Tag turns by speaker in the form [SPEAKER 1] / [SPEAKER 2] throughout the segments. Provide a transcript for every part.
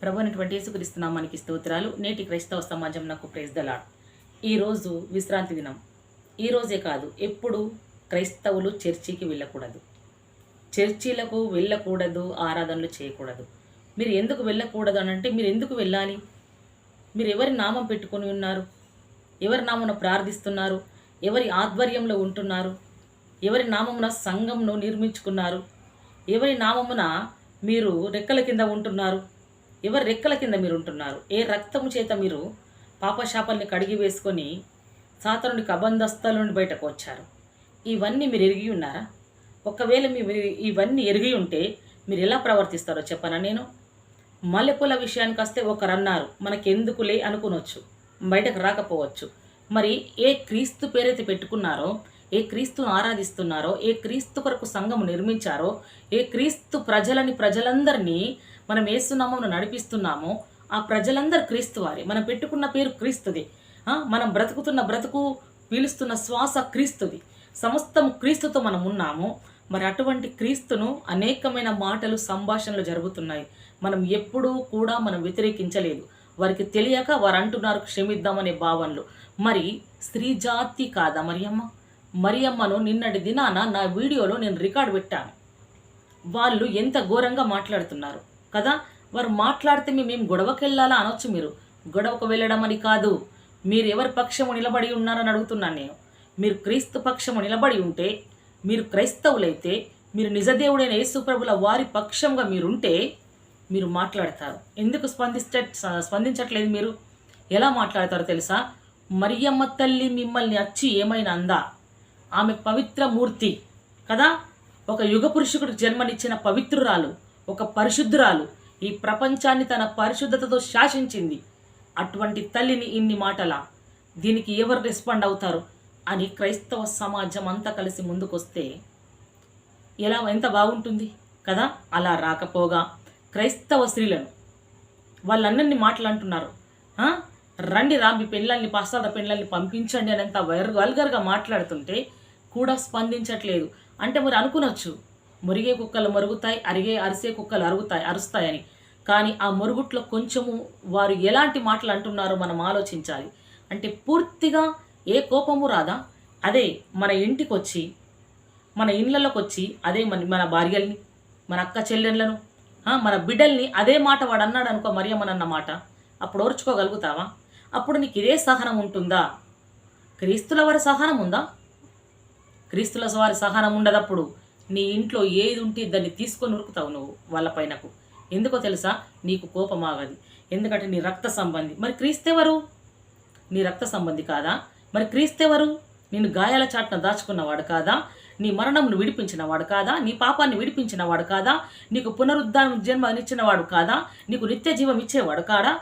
[SPEAKER 1] ప్రభు అయినటువంటి యేసుక్రీస్తు మనకి స్తోత్రాలు. నేటి క్రైస్తవ సమాజం నాకు ప్రైజ్ దలాడ్ ఈరోజు విశ్రాంతి దినం. ఈరోజే కాదు ఎప్పుడు క్రైస్తవులు చర్చికి వెళ్ళకూడదు. చర్చిలకు వెళ్ళకూడదు ఆరాధనలు చేయకూడదు. మీరు ఎందుకు వెళ్ళకూడదు అని అంటే మీరు ఎందుకు వెళ్ళాలి? మీరు ఎవరి నామం పెట్టుకొని ఉన్నారు? ఎవరి నామమున ప్రార్థిస్తున్నారు? ఎవరి ఆధ్వర్యంలో ఉంటున్నారు? ఎవరి నామమున సంఘంను నిర్మించుకున్నారు? ఎవరి నామమున మీరు రెక్కల కింద ఉంటున్నారు? ఎవరి రెక్కల కింద మీరు ఉంటున్నారు? ఏ రక్తము చేత మీరు పాపశాపల్ని కడిగి వేసుకొని సాతనుడి కబంధస్థల నుండి బయటకు వచ్చారు? ఇవన్నీ మీరు ఎరిగి ఉన్నారా? ఒకవేళ మీ ఇవన్నీ ఎరిగి ఉంటే మీరు ఎలా ప్రవర్తిస్తారో చెప్పనా నేను? మల్లెపూల విషయానికి వస్తే ఒకరు అన్నారు మనకెందుకులే అనుకునొచ్చు బయటకు రాకపోవచ్చు. మరి ఏ క్రీస్తు పేరైతే పెట్టుకున్నారో ఏ క్రీస్తును ఆరాధిస్తున్నారో ఏ క్రీస్తు కొరకు సంఘము నిర్మించారో ఏ క్రీస్తు ప్రజలని ప్రజలందరినీ మనం ఏసునామమును నడిపిస్తున్నామో ఆ ప్రజలందరూ క్రీస్తు వారి. మనం పెట్టుకున్న పేరు క్రీస్తుది. మనం బ్రతుకుతున్న బ్రతుకు పీలుస్తున్న శ్వాస క్రీస్తుది. సమస్తం క్రీస్తుతో మనం ఉన్నాము. మరి అటువంటి క్రీస్తును అనేకమైన మాటలు సంభాషణలు జరుగుతున్నాయి. మనం ఎప్పుడూ కూడా మనం వ్యతిరేకించలేదు. వారికి తెలియక వారు అంటున్నారు క్షమిద్దామనే భావనలు. మరి స్త్రీ జాతి కాదా మరియమ్మ? మరియమ్మను నిన్నటి దినాన నా వీడియోలో నేను రికార్డు పెట్టాను. వాళ్ళు ఎంత ఘోరంగా మాట్లాడుతున్నారు. కదా? వారు మాట్లాడితే మేము గొడవకి వెళ్ళాలా అనొచ్చు మీరు. గొడవకు వెళ్ళడం అని కాదు. మీరు ఎవరి పక్షము నిలబడి ఉన్నారని అడుగుతున్నాను నేను. మీరు క్రీస్తు పక్షము నిలబడి ఉంటే మీరు క్రైస్తవులైతే మీరు నిజదేవుడైన యేసుప్రభుల వారి పక్షంగా మీరుంటే మీరు మాట్లాడతారు. ఎందుకు స్పందించ స్పందించట్లేదు మీరు? ఎలా మాట్లాడతారో తెలుసా? మరియమ్మ తల్లి మిమ్మల్ని వచ్చి ఏమైనా అందా? ఆమె పవిత్ర మూర్తి కదా? ఒక యుగ పురుషుడికి జన్మనిచ్చిన పవిత్రురాలు. ఒక పరిశుద్ధురాలు. ఈ ప్రపంచాన్ని తన పరిశుద్ధతతో శాసించింది. అటువంటి తల్లిని ఇన్ని మాటలా? దీనికి ఎవరు రెస్పాండ్ అవుతారు? అని క్రైస్తవ సమాజం అంతా కలిసి ముందుకొస్తే ఎలా ఎంత బాగుంటుంది కదా? అలా రాకపోగా క్రైస్తవ స్త్రీలను. వాళ్ళందరినీ మాట్లాడుతున్నారు రండి రా మీ పెళ్ళల్ని పాస్తాల పెళ్ళల్ని పంపించండి అని అంత వైర్ వల్గర్గా మాట్లాడుతుంటే కూడా స్పందించట్లేదు. అంటే మరి అనుకునొచ్చు. మురిగే కుక్కలు మరుగుతాయి అరిగే అరిసే కుక్కలు అరుగుతాయి అరుస్తాయని. కానీ ఆ మరుగుట్లో కొంచెము వారు ఎలాంటి మాటలు అంటున్నారో మనం ఆలోచించాలి. అంటే పూర్తిగా ఏ కోపము రాదా? అదే మన ఇంటికి వచ్చి మన ఇళ్ళలోకి వచ్చి అదే మన మన భార్యల్ని మన అక్క చెల్లెళ్ళను మన బిడ్డల్ని అదే మాట వాడు అన్నాడు అనుకో మరియమ్మనన్న మాట అప్పుడు ఓర్చుకోగలుగుతావా? అప్పుడు నీకు ఇదే సహనం ఉంటుందా? క్రీస్తుల వారి సహనం ఉందా? క్రీస్తుల వారి సహనం ఉండదప్పుడు నీ ఇంట్లో ఏది ఉంటే దాన్ని తీసుకొని ఉరుకుతావు నువ్వు వాళ్ళ పైనకు. ఎందుకో తెలుసా? నీకు కోపం ఆగది. ఎందుకంటే నీ రక్త సంబంధి. మరి క్రీస్తెవరు నీ రక్త సంబంధి కాదా? మరి క్రీస్తెవరు నేను గాయాల చాటున దాచుకున్నవాడు కాదా? నీ మరణంను విడిపించినవాడు కాదా? నీ పాపాన్ని విడిపించినవాడు కాదా? నీకు పునరుద్ధానం జన్మనిచ్చినవాడు కాదా? నీకు నిత్య జీవం ఇచ్చేవాడు కాడా?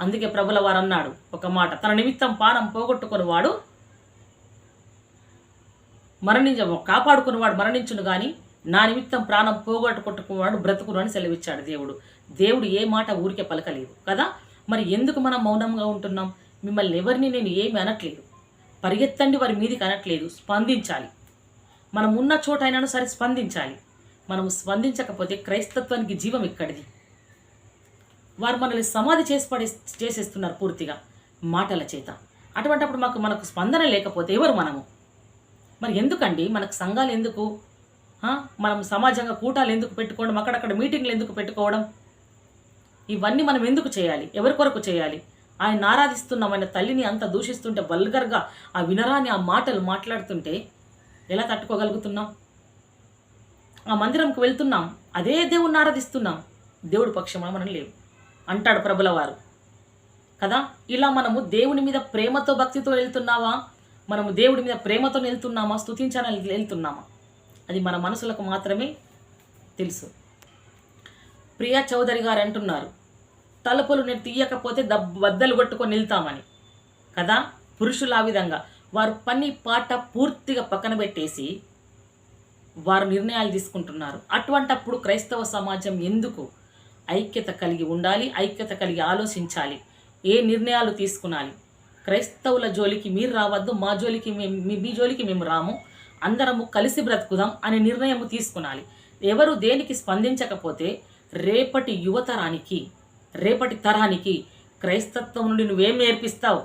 [SPEAKER 1] అందుకే ప్రభుల వారు అన్నాడు ఒక మాట తన నిమిత్తం పానం పోగొట్టుకున్నవాడు మరణించ కాపాడుకున్నవాడు మరణించును కానీ నా నిమిత్తం ప్రాణం పోగొట్టుకుంటున్నవాడు బ్రతుకును అని సెలవిచ్చాడు దేవుడు. దేవుడు ఏ మాట ఊరికే పలకలేదు కదా? మరి ఎందుకు మనం మౌనంగా ఉంటున్నాం? మిమ్మల్ని ఎవరిని నేను ఏమి అనట్లేదు. పరిగెత్తండి వారి మీదికి అనట్లేదు స్పందించాలి. మనం ఉన్న చోట అయినా సరే స్పందించాలి. మనం స్పందించకపోతే క్రైస్తత్వానికి జీవం ఇక్కడిది వారు మనల్ని సమాధి చేసి పడే చేసేస్తున్నారు పూర్తిగా మాటల చేత. అటువంటప్పుడు మాకు మనకు స్పందన లేకపోతే ఎవరు మనము? మరి ఎందుకండి? మనకు సంఘాలు ఎందుకు? మనం సమాజంగా కూటాలు ఎందుకు పెట్టుకోవడం? అక్కడక్కడ మీటింగ్లు ఎందుకు పెట్టుకోవడం? ఇవన్నీ మనం ఎందుకు చేయాలి? ఎవరి కొరకు చేయాలి? ఆయన ఆరాధిస్తున్నాం ఆయన తల్లిని అంత దూషిస్తుంటే వల్గర్గా ఆ వినరాని ఆ మాటలు మాట్లాడుతుంటే ఎలా తట్టుకోగలుగుతున్నాం? ఆ మందిరంకి వెళ్తున్నాం. అదే దేవుణ్ణి ఆరాధిస్తున్నాం. దేవుడు పక్షమా మనం లేవు అంటాడు ప్రభుల వారు కదా? ఇలా మనము దేవుని మీద ప్రేమతో భక్తితో వెళ్తున్నావా? మనము దేవుడి మీద ప్రేమతో వెళ్తున్నామా? స్థుతించాలని వెళ్తున్నామా? అది మన మనసులకు మాత్రమే తెలుసు. ప్రియా చౌదరి గారు అంటున్నారు తలుపులు నేను తీయకపోతే దబ్ బద్దలు కొట్టుకొని వెళ్తామని కదా? పురుషులు ఆ విధంగా. వారు పని పాట పూర్తిగా పక్కన పెట్టేసి వారు నిర్ణయాలు తీసుకుంటున్నారు. అటువంటప్పుడు క్రైస్తవ సమాజం ఎందుకు ఐక్యత కలిగి ఉండాలి? ఐక్యత కలిగి ఆలోచించాలి. ఏ నిర్ణయాలు తీసుకునాలి? క్రైస్తవుల జోలికి మీరు రావద్దు మా జోలికి మేము మీ మీ జోలికి మేము రాము అందరము కలిసి బ్రతుకుదాం అనే నిర్ణయం తీసుకునాలి. ఎవరు దేనికి స్పందించకపోతే రేపటి యువతరానికి రేపటి తరానికి క్రైస్తత్వం నుండి నువ్వేం నేర్పిస్తావు?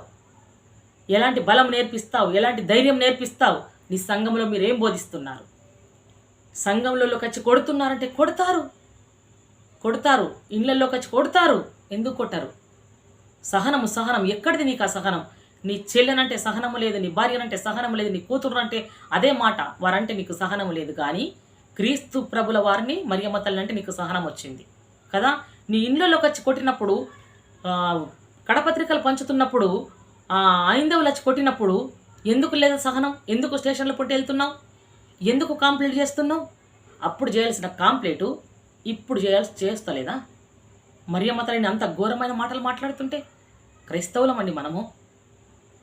[SPEAKER 1] ఎలాంటి బలం నేర్పిస్తావు? ఎలాంటి ధైర్యం నేర్పిస్తావు? నీ సంఘంలో మీరు ఏం బోధిస్తున్నారు? సంఘంలోకి వచ్చి కొడుతున్నారంటే కొడతారు. కొడతారు. ఇళ్ళలోకి వచ్చి కొడతారు. ఎందుకు కొట్టరు? సహనము సహనం. ఎక్కడిది నీకు ఆ సహనం? నీ చెల్లెనంటే సహనము లేదు నీ భార్యనంటే సహనం లేదు నీ కూతురు అంటే అదే మాట. వారంటే నీకు సహనం లేదు కానీ క్రీస్తు ప్రభుల వారిని మరియమ్మ తల్లి అంటే నీకు సహనం వచ్చింది. కదా? నీ ఇండ్లలోకి వచ్చి కొట్టినప్పుడు కడపత్రికలు పంచుతున్నప్పుడు ఐందవులు వచ్చి కొట్టినప్పుడు ఎందుకు లేదు సహనం? ఎందుకు స్టేషన్లో పుట్టి వెళ్తున్నావు? ఎందుకు కాంప్లీట్ చేస్తున్నావు? అప్పుడు చేయాల్సిన కాంప్లీటు ఇప్పుడు చేయాల్సి చేస్తలేదా? మరియమ్మ తల్లిని అంత ఘోరమైన మాటలు మాట్లాడుతుంటే క్రైస్తవులమండి మనము.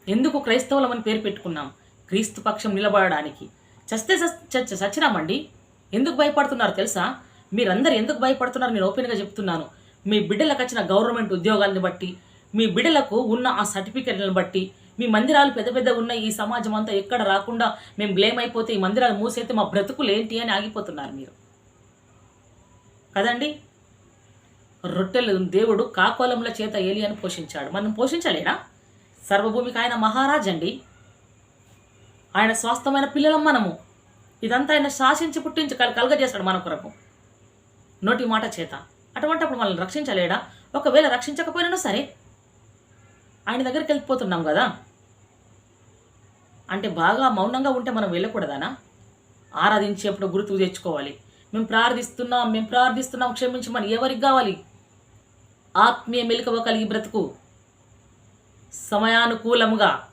[SPEAKER 1] ఎందుకు క్రైస్తవులమని పేరు పెట్టుకున్నాం? క్రీస్తు పక్షం నిలబడడానికి. చస్తే చస్- చ- చచ్చినామండి ఎందుకు భయపడుతున్నారు తెలుసా? మీరందరూ ఎందుకు భయపడుతున్నారు? నేను ఓపెన్గా చెప్తున్నాను. మీ బిడ్డలకు వచ్చిన గవర్నమెంట్ ఉద్యోగాలను బట్టి మీ బిడ్డలకు ఉన్న ఆ సర్టిఫికెట్లను బట్టి మీ మందిరాలు పెద్ద పెద్ద ఉన్న ఈ సమాజం అంతా ఎక్కడ రాకుండా మేము బ్లేమ్ అయిపోతే ఈ మందిరాలు మూసేస్తే మా బ్రతుకులు ఏంటి అని ఆగిపోతున్నారు మీరు. కదండి? రొట్టెలు దేవుడు కాకోలముల చేత ఏలియను పోషించాడు. మనం పోషించలేడా సర్వభూమికి ఆయన మహారాజ్ అండి. ఆయన స్వాస్థమైన పిల్లలం మనము. ఇదంతా ఆయన శాసించి పుట్టించి కల్ కలగజేస్తాడు మన కొరకు. నోటి మాట చేత. అటువంటిప్పుడు మనల్ని రక్షించలేడా? ఒకవేళ రక్షించకపోయినా సరే. ఆయన దగ్గరికి వెళ్ళిపోతున్నాం కదా? అంటే బాగా మౌనంగా ఉంటే మనం వెళ్ళకూడదానా? ఆరాధించేప్పుడు గుర్తుకు తెచ్చుకోవాలి. మేము ప్రార్థిస్తున్నాం మేము ప్రార్థిస్తున్నాం క్షమించమని ఎవరికి కావాలి? ఆత్మీయ మెలకువ కలిగి బ్రతుకు. సమయానుకూలముగా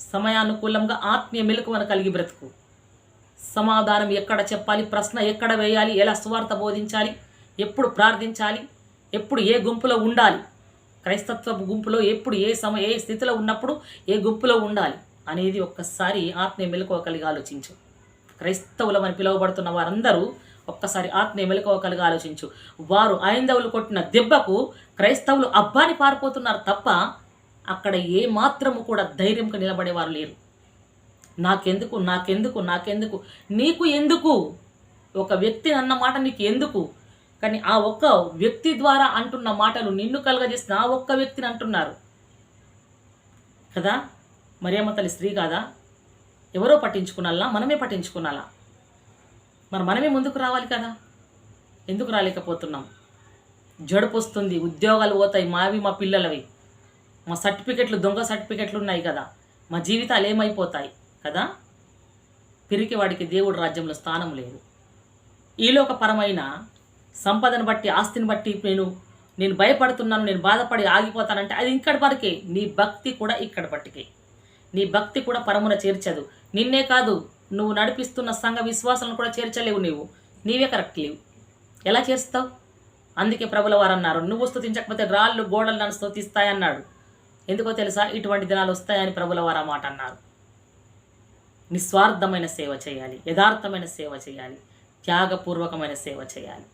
[SPEAKER 1] సమయానుకూలంగా ఆత్మీయ మెలకువను కలిగి బ్రతుకు. సమాధానం ఎక్కడ చెప్పాలి? ప్రశ్న ఎక్కడ వేయాలి? ఎలా సువార్త బోధించాలి? ఎప్పుడు ప్రార్థించాలి? ఎప్పుడు ఏ గుంపులో ఉండాలి? క్రైస్తత్వ గుంపులో ఎప్పుడు ఏ సమ ఏ స్థితిలో ఉన్నప్పుడు ఏ గుంపులో ఉండాలి అనేది ఒక్కసారి ఆత్మీయ మెలకువ కలిగి ఆలోచించు. క్రైస్తవులమని పిలువబడుతున్న వారందరూ ఒక్కసారి ఆత్మీయ మెలకువకలుగా ఆలోచించు. వారు ఐందవులు కొట్టిన దెబ్బకు క్రైస్తవులు అబ్బాని పారిపోతున్నారు తప్ప అక్కడ ఏ మాత్రము కూడా ధైర్యంగా నిలబడేవారు లేరు. నాకెందుకు నాకెందుకు నాకెందుకు నీకు ఎందుకు? ఒక వ్యక్తి అన్న మాట నీకు ఎందుకు? కానీ ఆ ఒక్క వ్యక్తి ద్వారా అంటున్న మాటలు నిన్ను కలగజేసిన ఆ ఒక్క వ్యక్తిని అంటున్నారు. కదా? మరియమ్మ తల్లి స్త్రీ కాదా? ఎవరో పట్టించుకున్నాలా మనమే పట్టించుకున్నాలా? మరి మనమే ముందుకు రావాలి కదా? ఎందుకు రాలేకపోతున్నాం? జడుపు వస్తుంది ఉద్యోగాలు పోతాయి మావి మా పిల్లలవి. మా సర్టిఫికెట్లు దొంగ సర్టిఫికెట్లు ఉన్నాయి కదా? మా జీవితాలు ఏమైపోతాయి కదా? పిరికి వాడికి దేవుడు రాజ్యంలో స్థానం లేదు. ఈలోకపరమైన సంపదను బట్టి ఆస్తిని బట్టి నేను నేను భయపడుతున్నాను నేను బాధపడి ఆగిపోతానంటే అది ఇక్కడ వరకే నీ భక్తి కూడా ఇక్కడ పట్టుకే నీ భక్తి కూడా పరమున చేర్చదు. నిన్నే కాదు నువ్వు నడిపిస్తున్న సంఘ విశ్వాసాలను కూడా చేర్చలేవు నీవు. నీవే కరెక్ట్ లేవు. ఎలా చేస్తావు అందుకే ప్రభుల వారు అన్నారు నువ్వు స్థుతించకపోతే రాళ్ళు గోడలు నన్ను స్థుతిస్తాయన్నాడు ఎందుకో తెలుసా? ఇటువంటి దినాలు వస్తాయని ప్రభుల వారు ఆ మాట అన్నారు. నిస్వార్థమైన సేవ చేయాలి యథార్థమైన సేవ చేయాలి త్యాగపూర్వకమైన సేవ చేయాలి.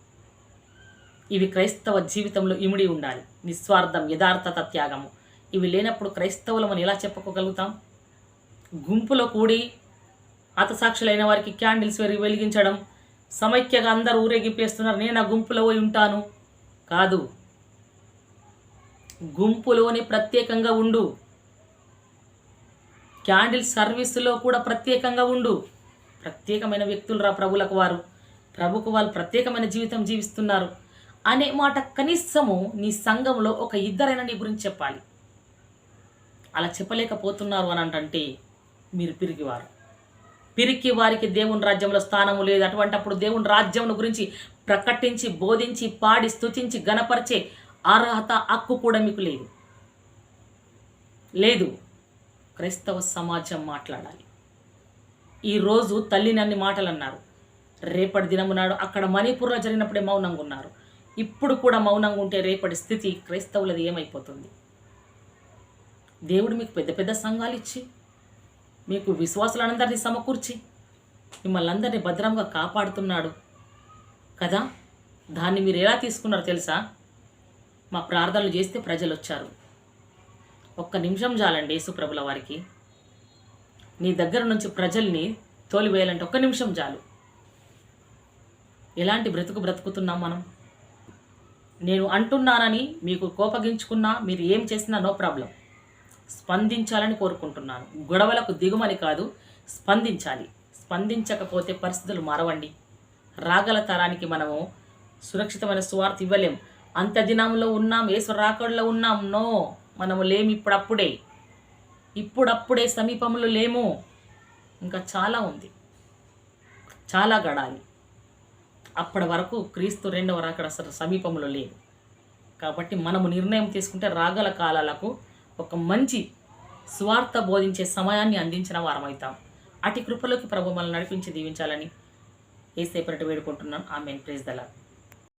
[SPEAKER 1] ఇవి క్రైస్తవ జీవితంలో ఇమిడి ఉండాలి. నిస్వార్థం యథార్థత త్యాగము. ఇవి లేనప్పుడు క్రైస్తవులమని ఎలా చెప్పుకోగలుగుతాం? గుంపులో కూడి హతసాక్షులైన వారికి క్యాండిల్స్ వెరిగి వెలిగించడం. సమైక్యగా అందరూ ఊరేగింపేస్తున్నారు నేను ఆ గుంపులో పోయి ఉంటాను. కాదు. గుంపులోని ప్రత్యేకంగా ఉండు. క్యాండిల్ సర్వీసులో కూడా ప్రత్యేకంగా ఉండు. ప్రత్యేకమైన వ్యక్తులు రా ప్రభులకు వారు. ప్రభుకు వాళ్ళు ప్రత్యేకమైన జీవితం జీవిస్తున్నారు. అనే మాట కనీసము నీ సంఘంలో ఒక ఇద్దరైనా నీ గురించి చెప్పాలి. అలా చెప్పలేకపోతున్నారు అని అంటే మీరు పిరిగివారు. పిరికి వారికి దేవుని రాజ్యంలో స్థానము లేదు. అటువంటప్పుడు దేవుని రాజ్యం గురించి ప్రకటించి బోధించి పాడి స్థుతించి గణపరిచే అర్హత హక్కు కూడా మీకు లేదు. లేదు. క్రైస్తవ సమాజం మాట్లాడాలి. ఈరోజు తల్లిని అన్ని మాటలు అన్నారు రేపటి దినము నాడు అక్కడ మణిపూర్లో జరిగినప్పుడే మౌనంగా ఉన్నారు. ఇప్పుడు కూడా మౌనంగా ఉంటే రేపటి స్థితి క్రైస్తవులది ఏమైపోతుంది? దేవుడు మీకు పెద్ద పెద్ద సంఘాలు ఇచ్చి మీకు విశ్వాసులందరినీ సమకూర్చి మిమ్మల్ని అందరినీ భద్రంగా కాపాడుతున్నాడు. కదా? దాన్ని మీరు ఎలా తీసుకున్నారో తెలుసా? మా ప్రార్థనలు చేస్తే ప్రజలు వచ్చారు ఒక్క నిమిషం చాలండి యేసుప్రభుల వారికి. నీ దగ్గర నుంచి ప్రజల్ని తోలివేయాలంటే ఒక్క నిమిషం చాలు. ఎలాంటి బ్రతుకు బ్రతుకుతున్నాం మనం? నేను అంటున్నానని మీకు కోపగించుకున్నా మీరు ఏం చేసినా నో ప్రాబ్లం. స్పందించాలని కోరుకుంటున్నాను గొడవలకు దిగుమని కాదు స్పందించాలి. స్పందించకపోతే పరిస్థితులు మారవండి. రాగల తరానికి మనము సురక్షితమైన సువార్త ఇవ్వలేం. అంత దినంలో ఉన్నాం ఏసు రాకడలో ఉన్నాం. నో మనము లేము ఇప్పుడప్పుడే. ఇప్పుడప్పుడే సమీపంలో లేము. ఇంకా చాలా ఉంది. చాలా గడాలి. అప్పటి వరకు క్రీస్తు రెండవ రాకడ సమీపంలో లేదు. కాబట్టి మనము నిర్ణయం తీసుకుంటే రాగల కాలాలకు ఒక మంచి స్వార్థ బోధించే సమయాన్ని అందించిన వారమవుతాం అటు కృపలోకి ప్రభు మనల్ని నడిపించి దీవించాలని ఏసేపరటి వేడుకుంటున్నాను ఆమె ప్రేజ్ దలా